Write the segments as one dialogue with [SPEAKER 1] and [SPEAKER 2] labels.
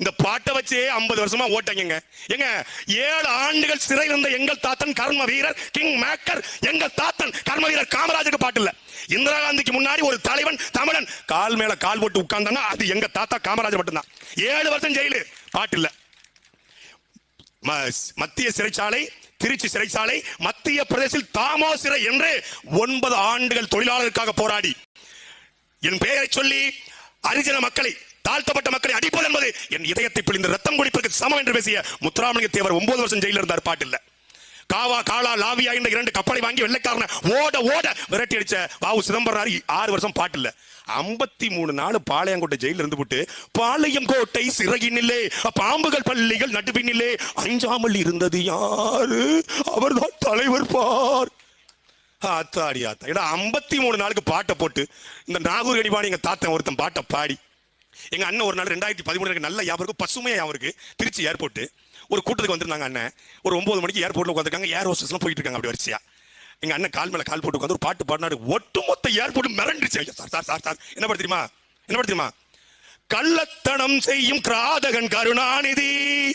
[SPEAKER 1] இந்த பாட்டை வச்சே ஐம்பது வருஷமா ஓட்டங்க எங்க ஏழு ஆண்டுகள் சிறை இருந்த எங்கள் தாத்தன் கர்ம வீரர் கிங் மேக்கர் எங்கள் தாத்தன் கர்ம வீரர் காமராஜருக்கு பாட்டு இல்ல. இந்திரா காந்திக்கு முன்னாடி ஒரு தலைவன் தமிழன் கால் மேல கால் போட்டு உட்கார்ந்தாங்க அது எங்க தாத்தா காமராஜர் மட்டும்தான். ஏழு வருஷம் ஜெயிலு பாட்டு இல்ல. ம- மத்திய சிறைச்சாலை திருச்சி சிறைச்சாலை மத்திய பிரதேசத்தில் தாமோ சிறை என்று ஒன்பது ஆண்டுகள் தொழிலாளருக்காக போராடி. என் பெயரை சொல்லி அரிஜன மக்களை தாழ்த்தப்பட்ட மக்களை அடிப்பது என்பது என் இதயத்தை பிழிந்து ரத்தம் குடிப்பதற்கு சமம் என்று பேசிய முத்துராமலிங்க தேவர் ஒன்பது வருஷம் ஜெயிலில் இருந்தார் பாட்டில் காவா காலா லாவியா என்ற இரண்டு கப்பலை வாங்கி வெள்ளைக்காரன ஓட ஓட விரட்டி அடிச்ச வாவு சிதம்பரம் ஆறு வருஷம் பாட்டில் ஐம்பத்தி மூணு நாள் பாளையங்கோட்டை ஜெயில இருந்து போட்டு பாளையம் கோட்டை சிறகினிலே பாம்புகள் பள்ளிகள் நடுவினிலே அஞ்சாமல் இருந்தது யாரு? அவர்தான் தலைவர் பார். ஆத்தாடி ஆத்தா. ஏன்னா ஐம்பத்தி மூணு நாளுக்கு பாட்டை போட்டு இந்த நாகூர் அடிபாடி எங்க தாத்தன் ஒருத்தன் பாட்டை பாடி எங்க அண்ணன் ஒரு நாள் ரெண்டாயிரத்தி பதிமூணு நல்ல ஞாபகம் இருக்கு. அவருக்கு ஞாபகம் இருக்கு. திருச்சி ஏர்போர்ட் ஒரு கூட்டத்துக்கு வந்திருந்தாங்க அண்ணன். ஒரு ஒன்பது மணிக்கு ஏர்போர்ட்ல உட்காந்துருக்காங்க ஏர் ஹோஸ்டஸ்லாம் போயிட்டு இருக்காங்க அப்படி வரிசையா. எங்க அண்ணன் கால் மேல கால் போட்டு உட்காந்து ஒரு பாட்டு பாடினாரு. ஒட்டுமொத்த ஏர்போர்ட் மிரண்டுச்சு ஐயா, சார் சார் சார் சார் என்ன படுத்து தெரியுமா? என்ன படுத்து தெரியுமா? கள்ளத்தனம் செய்யும் கிராதகன் கருணாநிதி.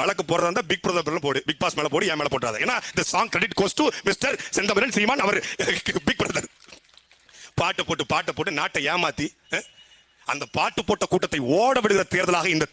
[SPEAKER 1] வழக்கு போறதா இருந்தா பிக் பிரதர் போடு பிக் பாஸ் மேல போடு என் மேல போட்டாத ஏன்னா இந்த song credit goes to mister Senthamaran Seeman our big brother பாட்டு போட்டு பாட்டை போட்டு நாட்டை ஏமாத்தி அந்த பாட்டு போட்ட கூட்டத்தை ஓட விடுகிற தேர்தலாக இந்த